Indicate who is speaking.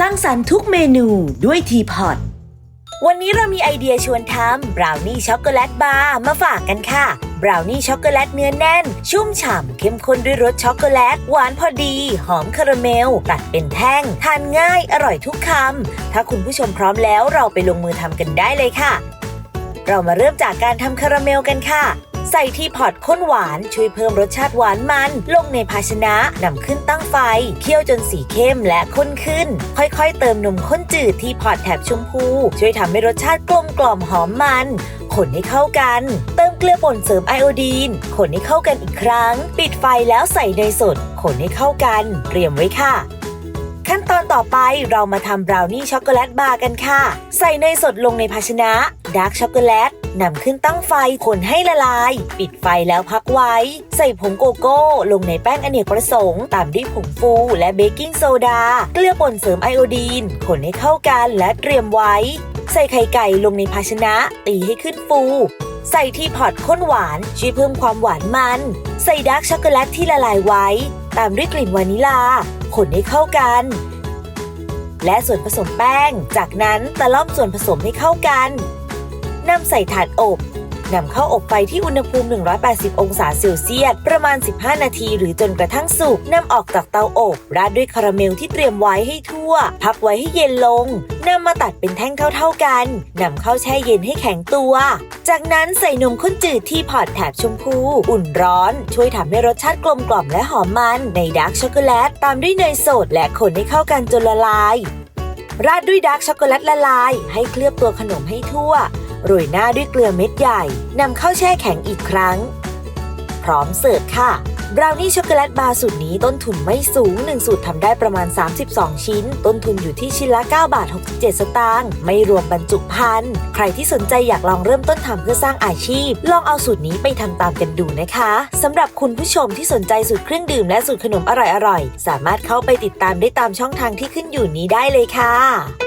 Speaker 1: สร้างสรรค์ทุกเมนูด้วยทีพอตวันนี้เรามีไอเดียชวนทำบราวนี่ช็อกโกแลตบาร์มาฝากกันค่ะบราวนี่ช็อกโกแลตเนื้อแน่น ชุ่มฉ่ำเข้มข้นด้วยรสช็อกโกแลต หวานพอดี หอมคาราเมลตัดเป็นแท่ง ทานง่ายอร่อยทุกคำ ถ้าคุณผู้ชมพร้อมแล้วเราไปลงมือทำกันได้เลยค่ะ เรามาเริ่มจากการทำคาราเมลกันค่ะ ใส่ที่พอตข้นหวานช่วยเพิ่มรสชาติหวานมัน ลงในภาชนะนำขึ้นตั้งไฟ เคี่ยวจนสีเข้มและข้นขึ้น ค่อยๆ เติมนมข้นจืดที่พอตแถบชมพู ช่วยทำให้รสชาติกลมกล่อมหอมมันคนให้เข้ากัน เติมเกลือป่นเสริมไอโอดีน คนให้เข้ากันอีกครั้ง ปิดไฟแล้วใส่เนยสด คนให้เข้ากัน เตรียมไว้ค่ะ ขั้นตอนต่อไปเรามาทำบราวนี่ช็อกโกแลตบาร์กันค่ะ ใส่เนยสดลงในภาชนะดาร์กช็อกโกแลต นำขึ้นตั้งไฟคนให้ละลาย ปิดไฟแล้วพักไว้ ใส่ผงโกโก้ ลงในแป้งอเนกประสงค์ ตามด้วยผงฟูและเบกกิ้งโซดา เกลือป่นเสริมไอโอดีน คนให้เข้ากันและเตรียมไว้ ใส่ไข่ไก่ลงในภาชนะ ตีให้ขึ้นฟูใส่ที่พอตข้นหวานช่วยเพิ่มความหวานมัน ใส่ดาร์กช็อกโกแลตที่ละลายไว้ ตามด้วยกลิ่นวานิลา คนให้เข้ากัน และส่วนผสมแป้ง จากนั้นตะล่อมส่วนผสมให้เข้ากัน นำใส่ถาดอบนำเข้าอบไฟที่อุณหภูมิ 180 องศาเซลเซียส ประมาณ 15 นาที หรือจนกระทั่งสุกนำออกจากเตาอบ ราดด้วยคาราเมลที่เตรียมไว้ให้ทั่ว พักไว้ให้เย็นลงนำมาตัดเป็นแท่งเท่าๆกันนำเข้าแช่เย็นให้แข็งตัว จากนั้นใส่นมข้นจืดที่พอร์ตแถบชมพู อุ่นร้อน ช่วยทำให้รสชาติกลมกล่อมและหอมมัน ในดาร์กช็อกโกแลต ตามด้วยเนยสดและคนให้เข้ากันจนละลาย ราดด้วยดาร์กช็อกโกแลตละลาย ให้เคลือบตัวขนมให้ทั่ว โรยหน้าด้วยเกลือเม็ดใหญ่นำเข้าแช่แข็งอีกครั้ง พร้อมเสิร์ฟค่ะ บราวนี่ช็อกโกแลตบาร์สูตรนี้ต้นทุนไม่สูง 1 สูตรทำได้ประมาณ 32 ชิ้น ต้นทุนอยู่ที่ชิ้นละ 9 บาท 67 สตางค์ไม่รวมบรรจุภัณฑ์ใครที่สนใจอยากลองเริ่มต้นทำเพื่อสร้างอาชีพ ลองเอาสูตรนี้ไปทำตามกันดูนะคะสำหรับคุณผู้ชมที่สนใจสูตรเครื่องดื่มและสูตรขนมอร่อยๆสามารถเข้าไปติดตามได้ตามช่องทางที่ขึ้นอยู่นี้ได้เลยค่ะ